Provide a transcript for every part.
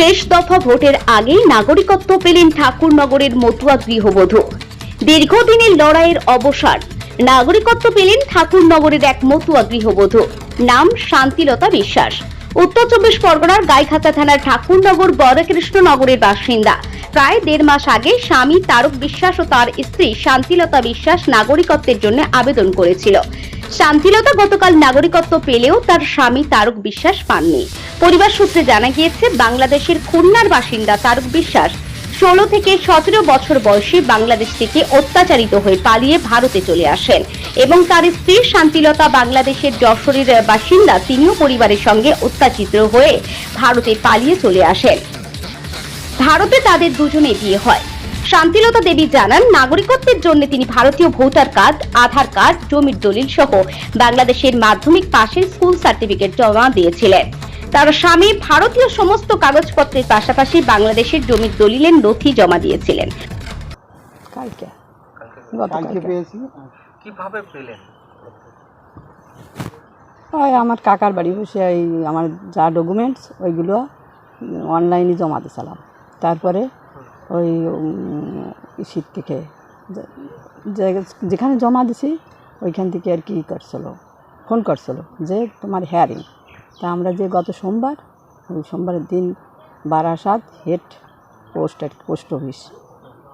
শেষ দফা ভোটের আগেই নাগরিকত্ব পেলেন ঠাকুরনগরের মতুয়া গৃহবধূ। দীর্ঘদিনের লড়াইয়ের অবসান, নাগরিকত্ব পেলেন ঠাকুরনগরের এক মতুয়া গৃহবধূ। নাম শান্তিলতা বিশ্বাস। উত্তর চব্বিশ পরগনার গাইখাতা থানার ঠাকুরনগর বড়কৃষ্ণনগরের বাসিন্দা। প্রায় দেড় মাস আগে স্বামী তারক বিশ্বাস ও তার স্ত্রী শান্তিলতা বিশ্বাস নাগরিকত্বের জন্য আবেদন করেছিল। শান্তিলতা গতকাল নাগরিকত্ব পেলেও তার স্বামী তারক বিশ্বাস পাননি। পরিবার সূত্রে জানা গিয়েছে, বাংলাদেশের খুলনার বাসিন্দা তারক বিশ্বাস ষোলো থেকে সতেরো বছর বয়সে বাংলাদেশ থেকে অত্যাচারিত হয়ে পালিয়ে ভারতে চলে আসেন এবং তার স্ত্রী শান্তিলতা বাংলাদেশের যশোরের বাসিন্দা, তিনিও পরিবারের সঙ্গে অত্যাচিত হয়ে ভারতে পালিয়ে চলে আসেন। ভারতে তাদের দুজনে বিয়ে হয়। শান্তিলতা দেবী জানান নাগরিকত্বের জন্য তিনি ভারতীয় ভোটার কার্ড আধার কার্ড জমির দলিল সহ বাংলাদেশের মাধ্যমিক পাশের স্কুল সার্টিফিকেট জমা দিয়েছিলেন। তার স্বামী ভারতীয় সমস্ত কাগজপত্রের পাশাপাশি বাংলাদেশের জমির দলিলের নথি জমা দিয়েছিলেন। কালকে। কালকে পেয়েছি। কীভাবে পেলেন? ওই আমার কাকার বাড়ি বসে এই আমার যা ডকুমেন্টস ওইগুলো অনলাইনে জমা দিয়েছিলাম। তারপরে ওই শীত থেকে। যেখানে জমা দিছি, ওইখান থেকে আর কি করছিল, ফোন করছিল যে তোমার হেয়ারিং তা আমরা যে গত সোমবার, ওই সোমবারের দিন Barasat head post post office,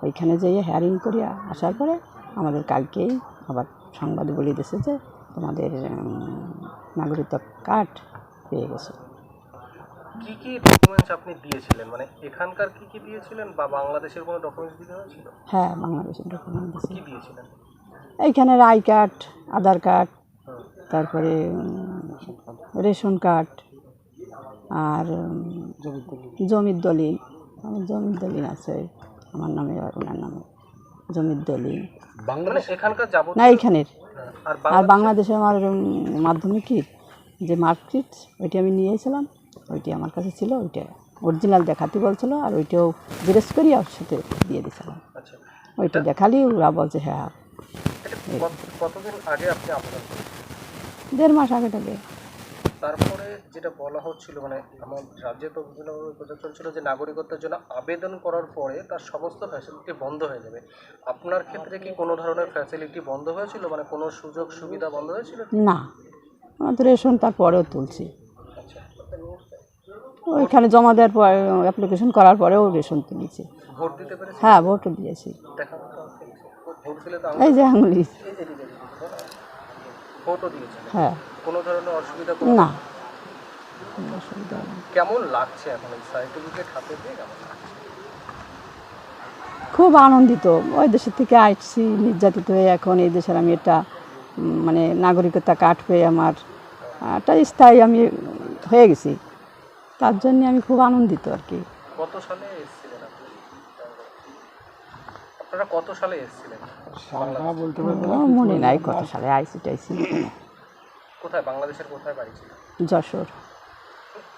ওইখানে যেয়ে হেয়ারিং করিয়া আসার পরে আমাদের কালকেই আবার সংবাদ বলে দিয়েছে যে তোমাদের নাগরিকত্ব কার্ড পেয়ে গেছে। কি কি ডকুমেন্টস আপনি দিয়েছিলেন? মানে এখানকার কি কি দিয়েছিলেন বা বাংলাদেশের কোনো ডকুমেন্টস দিতে হয়েছিল? হ্যাঁ বাংলাদেশের ডকুমেন্ট কি দিয়েছিলেন? এইখানের আই কার্ড আধার কার্ড তারপরে রেশন কার্ড আর জমির দলিল। আমার জমির দলিল আছে আমার নামে আর ওনার নামে। জমির দলিল। মানে এখানকার না এইখানের। হ্যাঁ, আর বাংলাদেশে আমার মাধ্যমিকের যে মার্কশিট ওইটি আমি নিয়েছিলাম। ওইটি আমার কাছে ছিল ওইটা অরিজিনাল দেখাতে বলছিল আর ওইটাও জিজ্ঞেস করি ওর সাথে দিয়ে দিয়েছিলাম আচ্ছা। ওইটা দেখালি ওরা বলছে হ্যাঁ কত- কতদিন আগে আপনি দেড় মাস আগে থেকে। তারপরে যেটা বলা হচ্ছিল মানে আমার রাজ্যে তো বিভিন্নভাবে প্রচার চলছিল যে নাগরিকত্বের জন্য আবেদন করার পরে তার সমস্ত ফ্যাসিলিটি বন্ধ হয়ে যাবে। আপনার ক্ষেত্রে কি কোনো ধরনের ফ্যাসিলিটি বন্ধ হয়েছিল? মানে কোনো সুযোগ সুবিধা বন্ধ হয়েছিল? না। আমরা তো রেশন তারপরেও তুলছি। আচ্ছা। ওইখানে জমা দেওয়ার পর অ্যাপ্লিকেশন করার পরেও রেশন তুলেছি হ্যাঁ ভোটও দিয়েছি। এই যে আঙুলি। হ্যাঁ। না। কোনো অসুবিধা নেই। কেমন লাগছে এখন এই সার্টিফিকেট হাতে পেয়ে? খুব আনন্দিত। ওই দেশের থেকে আসছি নির্যাতিত হয়ে এখন এই দেশের আমি এটা মানে নাগরিকতা কাঠ পেয়ে আমার একটা স্থায়ী আমি হয়ে গেছি। তার জন্য আমি খুব আনন্দিত আর কি। কত সালে এসেছিলেন আপনারা কত সালে এসেছিলেন? সালটা বলতে আমার মনে নাই কত সালে আইসি টাইসি। কোথায়? বাংলাদেশের কোথায় বাড়ি ছিল? যশোর।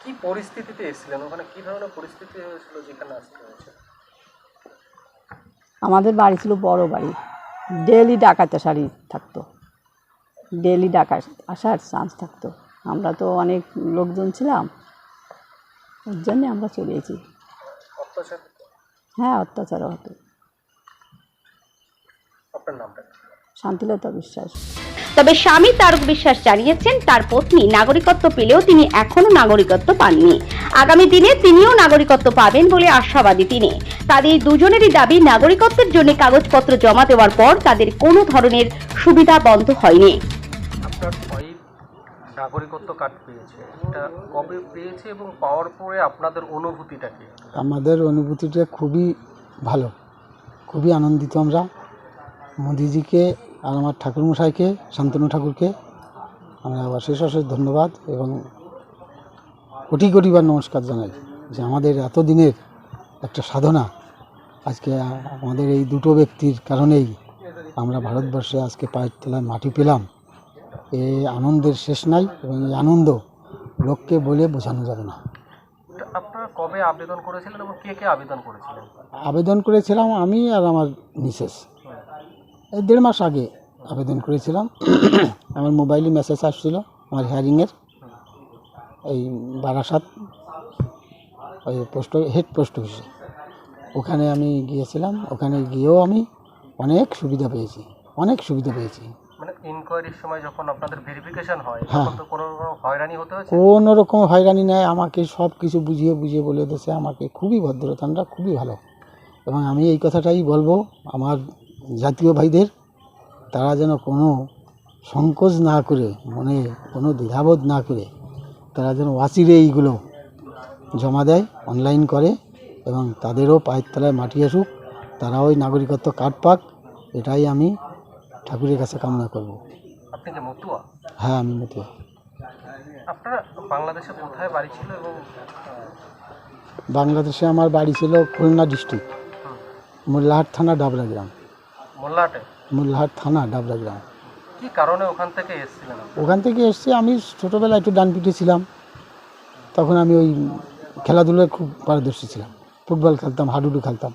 কি পরিস্থিতিতে এসেছিলেন? ওখানে কি ধরনের পরিস্থিতি হয়েছিল যেখানে আসতে হয়েছে আমাদের বাড়ি ছিল বড় বাড়ি। ডেলি ডাকাতে শাড়ি থাকতো। ডেলি ডাকা আসার চান্স থাকতো। আমরা তো অনেক লোকজন ছিলাম। ওর জন্যে আমরা চলে এসেছি। অত্যাচার হ্যাঁ অত্যাচারও হতো? শান্তিলতা বিশ্বাস। তবে স্বামী তারক বিশ্বাস জানিয়েছেন তার পত্নী নাগরিকত্ব পেলেও তিনি এখনও নাগরিকত্ব পাননি। আগামী দিনে তিনিও নাগরিকত্ব পাবেন বলে আশাবাদী তিনি। তাদের দুজনেরই দাবি নাগরিকত্বের জন্য কাগজপত্র জমা দেওয়ার পর তাদের কোনো ধরনের সুবিধা বন্ধ হয়নি। নাগরিকত্ব কার্ড পেয়েছে, এটা কবে পেয়েছে এবং পাওয়ার পরে আপনাদের অনুভূতিটা কি? আমাদের অনুভূতিটা খুবই ভালো, খুবই আনন্দিত আমরা। মোদিজিকে আর আমার ঠাকুরমশাইকে, শান্তনু ঠাকুরকে আমরা অশেষ অশেষ ধন্যবাদ এবং কোটি কোটিবার নমস্কার জানাই যে আমাদের এতদিনের একটা সাধনা আজকে আমাদের এই দুটো ব্যক্তির কারণেই আমরা ভারতবর্ষে আজকে পায়ের তলায় মাটি পেলাম। এই আনন্দের শেষ নাই এবং এই আনন্দ লোককে বলে বোঝানো যাবে না। আপনারা কবে আবেদন করেছিলেন এবং কে কে আবেদন করেছিলেন? আবেদন করেছিলাম আমি আর আমার মিসেস। এই দেড় মাস আগে আবেদন করেছিলাম। আমার মোবাইলে মেসেজ আসছিল আমার হিয়ারিংয়ের এই বারাসাত ওই পোস্ট হেড পোস্ট অফিসে। ওখানে আমি গিয়েছিলাম। ওখানে গিয়েও আমি অনেক সুবিধা পেয়েছি। অনেক সুবিধা পেয়েছি। ইনকোয়ারির সময় যখন আপনাদের ভেরিফিকেশন হয় হ্যাঁ। তখন তো কোনো রকম হয়রানি হতে হয়েছে কোনো রকম হয়রানি নেয় আমাকে সব কিছু বুঝিয়ে বুঝিয়ে বলে দিয়েছে আমাকে খুবই ভদ্রতানরা খুবই ভালো এবং আমি এই কথাটাই বলব আমার জাতীয় ভাইদের তারা যেন কোনো সংকোচ না করে মনে কোনো দ্বিধাবোধ না করে তারা যেন ওয়াচিরে এইগুলো জমা দেয় অনলাইন করে এবং তাদেরও পায়ের তলায় মাটি আসুক তারাও ওই নাগরিকত্ব কার্ড পাক এটাই আমি ঠাকুরের কাছে কামনা করব। আপনি মতুয়া? হ্যাঁ আমি মতো আপনারা বাংলাদেশে কোথায় বাড়ি ছিল এবং বাংলাদেশে আমার বাড়ি ছিল খুলনা ডিস্ট্রিক্ট। মোল্লাহাট থানা ডাবরা গ্রাম। মোল্লাহাটে? মোল্লাহাট থানা ডাবরা গ্রাম। কি কারণে ওখান থেকে এসেছিলেন ওখান থেকে এসছি আমি ছোটোবেলায় একটু ডান পিঠে ছিলাম। তখন আমি ওই খেলাধুলায় খুব পারদর্শী ছিলাম। ফুটবল খেলতাম হাডুডু খেলতাম।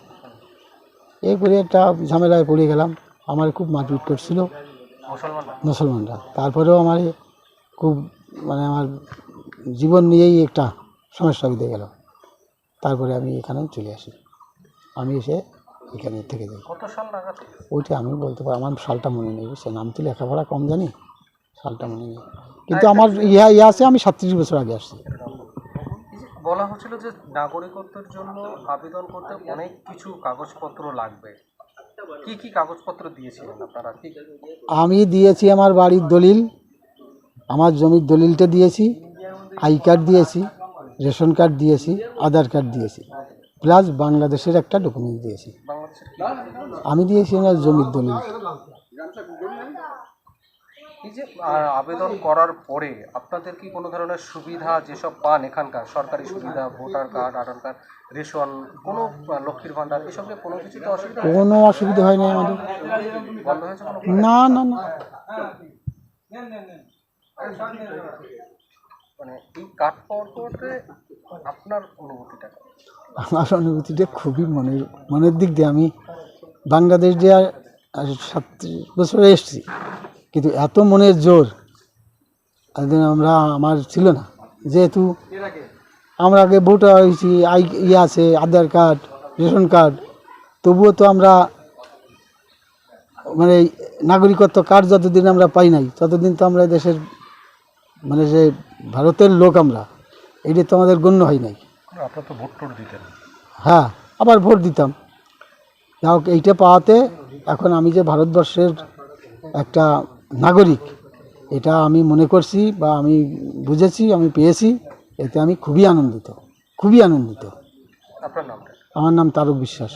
এই করে একটা ঝামেলায় পড়ে গেলাম। আমার খুব মারপিট করছিল। মুসলমানরা? তারপরেও আমার খুব মানে আমার জীবন নিয়েই একটা সমস্যা বেঁধে গেল। তারপরে আমি এখানে চলে আসি। আমি এসে এখানে থেকে যাই। ওইটা আমি বলতে পারি আমার সালটা মনে নেই সে নাম তো লেখাপড়া কম জানি সালটা মনে নেই। কিন্তু আমার ইয়া ইয়া আছে আমি সাতত্রিশ বছর আগে আসছি। বলা হচ্ছিল যে নাগরিকত্বের জন্য আবেদন করতে অনেক কিছু কাগজপত্র লাগবে। কি কি কাগজপত্র দিয়েছিলেন আপনারা? আমি দিয়েছি আমার বাড়ির দলিল আমার জমির দলিলটা দিয়েছি আই কার্ড দিয়েছি রেশন কার্ড দিয়েছি আধার কার্ড দিয়েছি প্লাস বাংলাদেশের একটা ডকুমেন্ট দিয়েছি। আমি দিয়েছি আমার জমির দলিল। এই যে আবেদন করার পরে আপনাদের কি কোনো ধরনের সুবিধা যেসব পান এখানকার? সরকারি সুবিধা voter card Aadhaar card ration কোনো লক্ষ্মীর ভাণ্ডার এসব নিয়ে কোনো কিছুতে অসুবিধা কোনো অসুবিধা হয়নি আমাদের। বন্ধ হয়েছে না না না। মানে এই কার্ড পাওয়ার পরে আপনার অনুভূতিটা আমার অনুভূতিটা খুবই মনের মনের দিক দিয়ে আমি বাংলাদেশ দিয়ে সাতত্রিশ বছরে এসেছি কিন্তু এত মনের জোর একদিন আমরা আমার ছিল না। যেহেতু আমরা আগে ভোটার হয়েছি আই ইয়ে আছে আধার কার্ড রেশন কার্ড তবুও তো আমরা মানে নাগরিকত্ব কার্ড যতদিন আমরা পাই নাই ততদিন তো আমরা দেশের মানে যে ভারতের লোক আমরা এটা তো আমাদের গণ্য হয় নাই। আপনার তো ভোট টোট দিতেন। হ্যাঁ আবার ভোট দিতাম। যা হোক এইটা পাওয়াতে এখন আমি যে ভারতবর্ষের একটা নাগরিক। এটা আমি মনে করছি বা আমি বুঝেছি আমি পেয়েছি। এতে আমি খুবই আনন্দিত খুবই আনন্দিত। আমার নাম তারক বিশ্বাস।